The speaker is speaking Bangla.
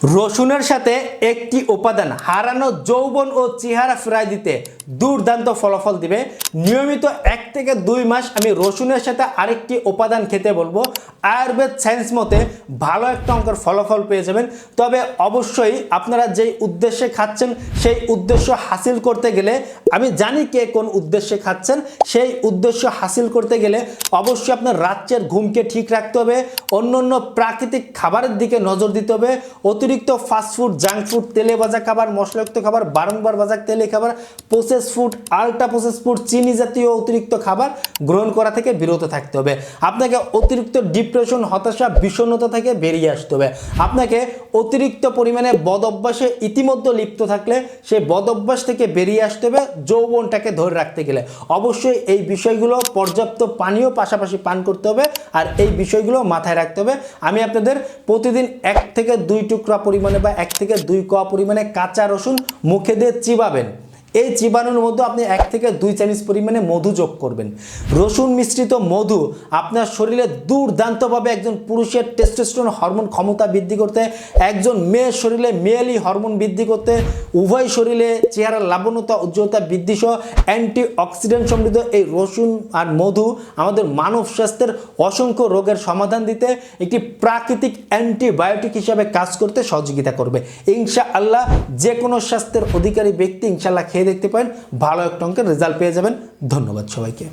রসুনের সাথে একটি উপাদান হারানো যৌবন ও চেহারা ফেরাই দিতে দুর্দান্ত ফলাফল দিবে। নিয়মিত এক থেকে দুই মাস আমি রসুনের সাথে আরেকটি উপাদান খেতে বলব। আয়ুর্বেদ সায়েন্স মতে ভালো একটা অঙ্কের ফলাফল পেয়ে যাবেন। তবে অবশ্যই আপনারা যেই উদ্দেশ্যে খাচ্ছেন, সেই উদ্দেশ্য হাসিল করতে গেলে, আমি জানি কে কোন উদ্দেশ্যে খাচ্ছেন, সেই উদ্দেশ্য হাসিল করতে গেলে অবশ্যই আপনার রাত্রের ঘুমকে ঠিক রাখতে হবে। অন্য অন্য প্রাকৃতিক খাবারের দিকে নজর দিতে হবে। অতিরিক্ত ফাস্টফুড জাঙ্ক ফুড তেলে ভাজা খাবার, মশলাযুক্ত খাবার, বারংবার ভাজা তেলে খাবার process food ultra process food চিনি জাতীয় অতিরিক্ত খাবার গ্রহণ করা থেকে বিরত থাকতে হবে। আপনাকে অতিরিক্ত ডিপ্রেশন হতাশা, বিষণ্ণতা থেকে বেরিয়ে আসতে হবে। আপনাকে অতিরিক্ত পরিমাণে বদ অভ্যাসে ইতিমধ্যে লিপ্ত থাকলে সেই বদ অভ্যাস থেকে বেরিয়ে আসতে হবে যৌবনটাকে ধরে রাখতে গেলে। অবশ্যই এই বিষয়গুলো পর্যাপ্ত পানীয়, পাশাপাশি পান করতে হবে। আর এই বিষয়গুলো মাথায় রাখতে হবে। আমি আপনাদের প্রতিদিন এক থেকে দুই টুকরা পরিমাণে বা এক থেকে দুই কোয়া পরিমাণে কাঁচা রসুন মুখে দিয়ে চিবাবেন। এই চিবানোর মধ্যে আপনি এক থেকে দুই চামচ পরিমাণে মধু যোগ করবেন। রসুন মিশ্রিত মধু আপনার শরীরে দুর্দান্তভাবে একজন পুরুষের টেস্টোস্টেরন হরমোন ক্ষমতা বৃদ্ধি করতে, একজন মেয়ের শরীরে মেয়েলি হরমোন বৃদ্ধি করতে, উভয় শরীরে চেহারার লাবণ্যতা, উজ্জ্বলতা বৃদ্ধি সহ অ্যান্টি অক্সিডেন্ট সমৃদ্ধ এই রসুন আর মধু আমাদের মানব স্বাস্থ্যের অসংখ্য রোগের সমাধান দিতে একটি প্রাকৃতিক অ্যান্টিবায়োটিক হিসাবে কাজ করতে সহযোগিতা করবে। ইনশা আল্লাহ যে কোনো স্বাস্থ্যের অধিকারী ব্যক্তি ইনশাল্লাহ খেয়ে দেখতে পারেন ভালো একটা অঙ্কের রেজাল্ট পেয়ে যাবেন। ধন্যবাদ সবাইকে।